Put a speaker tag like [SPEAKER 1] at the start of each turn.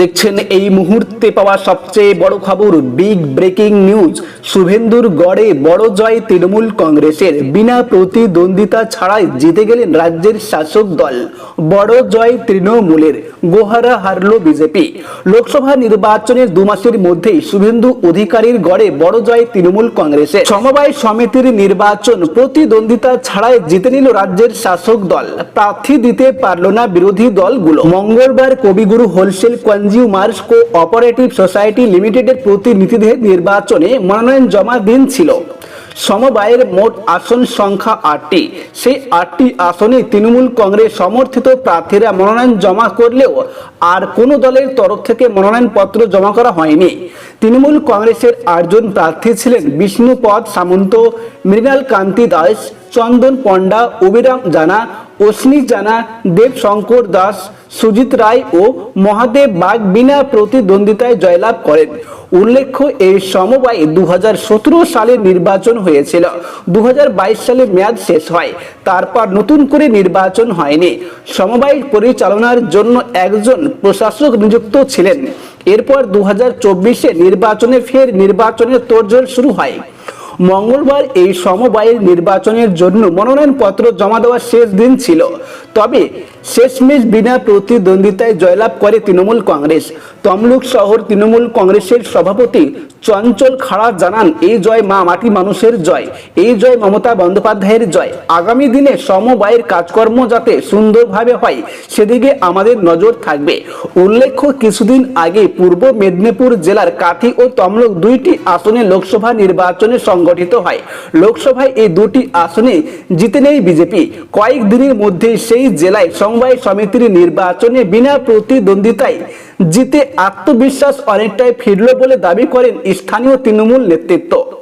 [SPEAKER 1] দেখছেন এই মুহূর্তে পাওয়া সবচেয়ে বড় খবর বিগ ব্রেকিং নিউজ শুভেন্দুর গড়ে বড় জয় তৃণমূল কংগ্রেসের বিনা প্রতিদ্বন্দ্বিতা ছাড়াই জিতে গেলেন রাজ্যের শাসক দল বড় জয় তৃণমূলের গোহারা হারল বিজেপি লোকসভা নির্বাচনের দু মাসের মধ্যেই শুভেন্দু অধিকারীর গড়ে বড় জয় তৃণমূল কংগ্রেসের সমবায় সমিতির নির্বাচন প্রতিদ্বন্দ্বিতা ছাড়াই জিতে নিল রাজ্যের শাসক দল প্রার্থী দিতে পারল না বিরোধী দলগুলো মঙ্গলবার কবিগুরু হোলসেল কোয়াল কনজিউমার্স কো অপারেটিভ সোসাইটি লিমিটেডের প্রতিনিধিদের নির্বাচনে মনোনয়ন জমা দিন ছিল সমবায়ের মোট আসন সংখ্যা আটটি সেই আটটি আসনে তৃণমূল কংগ্রেস সমর্থিত প্রার্থীরা মনোনয়ন জমা করলেও আর কোনো দলের তরফ থেকে মনোনয়নপত্র জমা করা হয়নি তৃণমূল কংগ্রেসের আটজন প্রার্থী ছিলেন বিষ্ণুপদ সামন্ত মৃণাল কান্তি দাস চন্দন পণ্ডা অবিরাম জানা অশ্নি জানা দেবশঙ্কর দাস সুজিত রায় ও মহাদেব বাগ বিনা প্রতিদ্বন্দ্বিতায় জয়লাভ করেন উল্লেখ্য এই সমবায়ে দু হাজার সালে নির্বাচন হয়েছিল দু সালে মেয়াদ শেষ হয় তারপর নতুন করে নির্বাচন হয়নি সমবায় পরিচালনার জন্য একজন প্রশাসক নিযুক্ত ছিলেন এরপর দু হাজার নির্বাচনে ফের নির্বাচনের তোড়জোড় শুরু হয় মঙ্গলবার এই সমবায়ের নির্বাচনের জন্য মনোনয়নপত্র জমা দেওয়ার শেষ দিন ছিল তবে শেষমেশ বিনা প্রতিদ্বন্দ্বিতায় জয়লাভ করে তৃণমূল কংগ্রেস তমলুক শহর তৃণমূল কংগ্রেসের সভাপতি চঞ্চল খাড়া জানান এই জয় মা মাটি মানুষের জয় এই জয় মমতা বন্দ্যোপাধ্যায়ের জয় আগামী দিনে সমবায়ের কাজকর্ম যাতে সুন্দরভাবে হয় সেদিকে আমাদের নজর থাকবে উল্লেখ্য কিছুদিন আগে পূর্ব মেদিনীপুর জেলার কাঠি ও তমলুক দুইটি আসনে লোকসভা নির্বাচনে সংগঠিত হয় লোকসভায় এই দুটি আসনে জিতে নেই বিজেপি কয়েক দিনের মধ্যে সেই জেলায় সমবায় সমিতির নির্বাচনে বিনা প্রতিদ্বন্দ্বিতায় জিতে আত্মবিশ্বাস অনেকটাই ফিরল বলে দাবি করেন স্থানীয় তৃণমূল নেতৃত্ব